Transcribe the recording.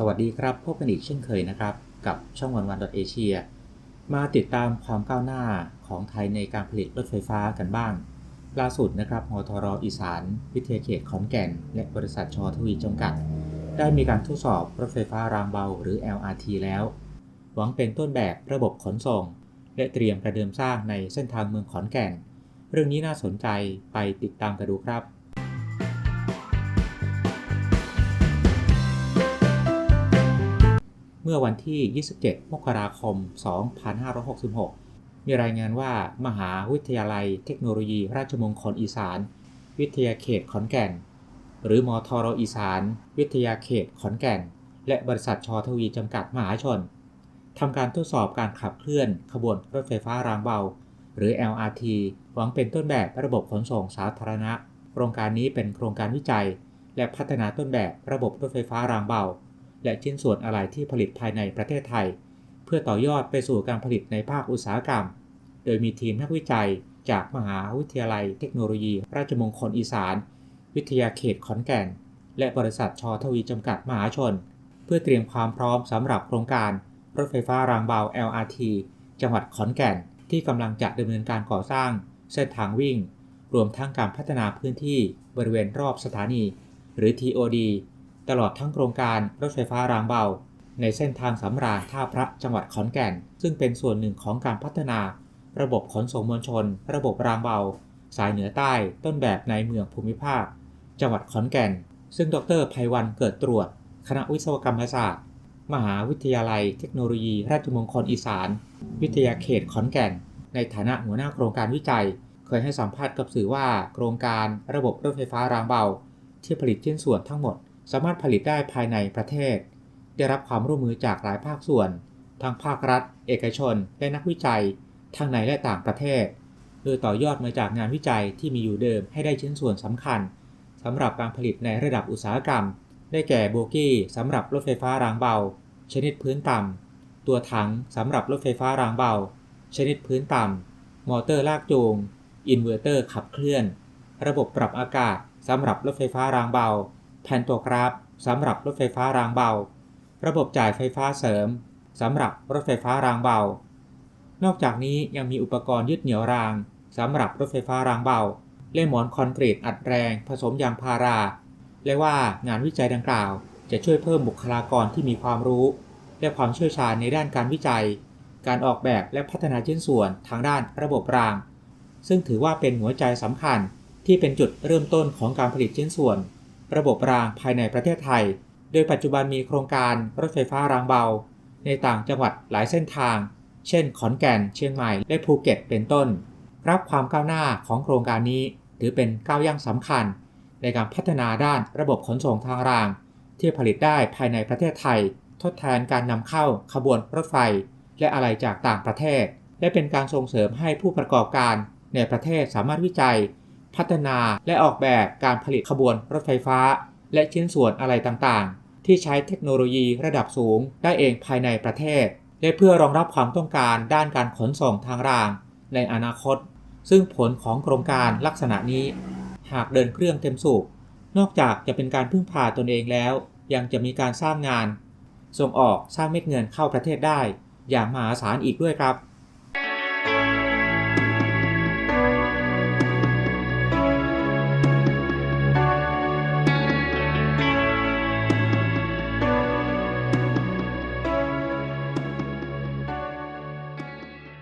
สวัสดีครับ พบกันอีกเช่นเคยนะครับ กับช่องวันวันดอทเอเชียมาติดตามความก้าวหน้าของไทยในการผลิตรถไฟฟ้ากันบ้าง ล่าสุดนะครับมทรอีสาน วิทยาเขตขอนแก่น และบริษัทชอทวีจำกัด ได้มีการทดสอบรถไฟฟ้ารางเบาหรือ LRT แล้ว หวังเป็นต้นแบบระบบขนส่ง และเตรียมประเดิมสร้างในเส้นทางเมืองขอนแก่น เรื่องนี้น่าสนใจไปติดตามกันดูครับ มื่อวันที่ 27 มกราคม 2566 มีรายงานว่ามหาวิทยาลัยเทคโนโลยีราชมงคลอีสาน วิทยาเขตขอนแก่น หรือมทรอีสาน วิทยาเขตขอนแก่น และบริษัทชอทวีจำกัดมหาชนทำการทดสอบการขับเคลื่อนขบวนรถไฟฟ้ารางเบา หรือ LRT หวังเป็นต้นแบบระบบขนส่งสาธารณะ โครงการนี้เป็นโครงการวิจัย และพัฒนาต้นแบบระบบรถไฟฟ้ารางเบา และชิ้นส่วนอะไหล่ที่ผลิตภายในประเทศไทย เพื่อต่อยอดไปสู่การผลิตในภาคอุตสาหกรรม โดยมีทีมนักวิจัยจากมหาวิทยาลัยเทคโนโลยี ราชมงคลอีสาน วิทยาเขตขอนแก่น และบริษัทชอทวีจำกัดมหาชน เพื่อเตรียมความพร้อมสำหรับโครงการ รถไฟฟ้ารางเบา LRT จังหวัดขอนแก่น ที่กำลังจะดำเนินการก่อสร้าง เส้นทางวิ่ง รวมทั้งการพัฒนาพื้นที่บริเวณรอบสถานี หรือ TOD ตลอดทั้งโครงการรถไฟฟ้ารางเบา ในเส้นทางสำราญท่าพระจังหวัดขอนแก่น ซึ่งเป็นส่วนหนึ่งของการพัฒนา ระบบขนส่งมวลชน ระบบรางเบา สายเหนือใต้ต้นแบบในเมืองภูมิภาค จังหวัดขอนแก่น ซึ่งดรไพวันเกิดตรวจ คณะวิศวกรรมศาสตร์ มหาวิทยาลัย เทคโนโลยี ราชมงคลอีสาน วิทยาเขตขอนแก่น ในฐานะหัวหน้าโครงการวิจัย เคยให้สัมภาษณ์กับสื่อว่าโครงการระบบรถไฟฟ้ารางเบาที่ผลิตชิ้นส่วนทั้งหมด สามารถผลิตได้ภายในประเทศ ได้รับความร่วมมือจากหลายภาคส่วน ทั้งภาครัฐ เอกชน และนักวิจัย ทั้งในและต่างประเทศ โดยต่อยอดมาจากงานวิจัยที่มีอยู่เดิมให้ได้ชิ้นส่วนสำคัญสำหรับการผลิตในระดับอุตสาหกรรม ได้แก่โบกี้สำหรับรถไฟฟ้ารางเบา ชนิดพื้นต่ำ ตัวถังสำหรับรถไฟฟ้ารางเบา ชนิดพื้นต่ำ มอเตอร์ลากจูง อินเวอร์เตอร์ขับเคลื่อน ระบบปรับอากาศสำหรับรถไฟฟ้ารางเบา แพนโตกราฟสำหรับรถไฟฟ้ารางเบา ระบบจ่ายไฟฟ้าเสริมสำหรับรถไฟฟ้ารางเบา นอกจากนี้ยังมีอุปกรณ์ยึดเหนี่ยวรางสำหรับรถไฟฟ้ารางเบา และหมอนคอนกรีตอัดแรงผสมยางพารา และว่างานวิจัยดังกล่าว จะช่วยเพิ่มบุคลากรที่มีความรู้ และความเชี่ยวชาญในด้านการวิจัย การออกแบบและพัฒนาชิ้นส่วนทางด้านระบบราง ซึ่งถือว่าเป็นหัวใจสำคัญที่เป็นจุดเริ่มต้นของการผลิตชิ้นส่วน ระบบรางภายในประเทศไทย โดยปัจจุบันมีโครงการรถไฟฟ้ารางเบา ในต่างจังหวัดหลายเส้นทาง เช่น ขอนแก่น เชียงใหม่ และภูเก็ตเป็นต้น รับความก้าวหน้าของโครงการนี้ ถือเป็นก้าวย่างสำคัญ ในการพัฒนาด้านระบบขนส่งทางราง ที่ผลิตได้ภายในประเทศไทย ทดแทนการนำเข้าขบวนรถไฟ และอะไรจากต่างประเทศ และเป็นการส่งเสริมให้ผู้ประกอบการในประเทศสามารถวิจัย พัฒนาและออกแบบการผลิตขบวนรถไฟฟ้า และชิ้นส่วนอะไรต่างๆ ที่ใช้เทคโนโลยีระดับสูงได้เองภายในประเทศ และเพื่อรองรับความต้องการด้านการขนส่งทางราง ในอนาคต ซึ่งผลของโครงการลักษณะนี้ หากเดินเครื่องเต็มสูบนอกจากจะเป็นการพึ่งพาตนเองแล้ว ยังจะมีการสร้างงาน ส่งออกสร้างเม็ดเงินเข้าประเทศได้ อย่างมหาศาลอีกด้วยครับ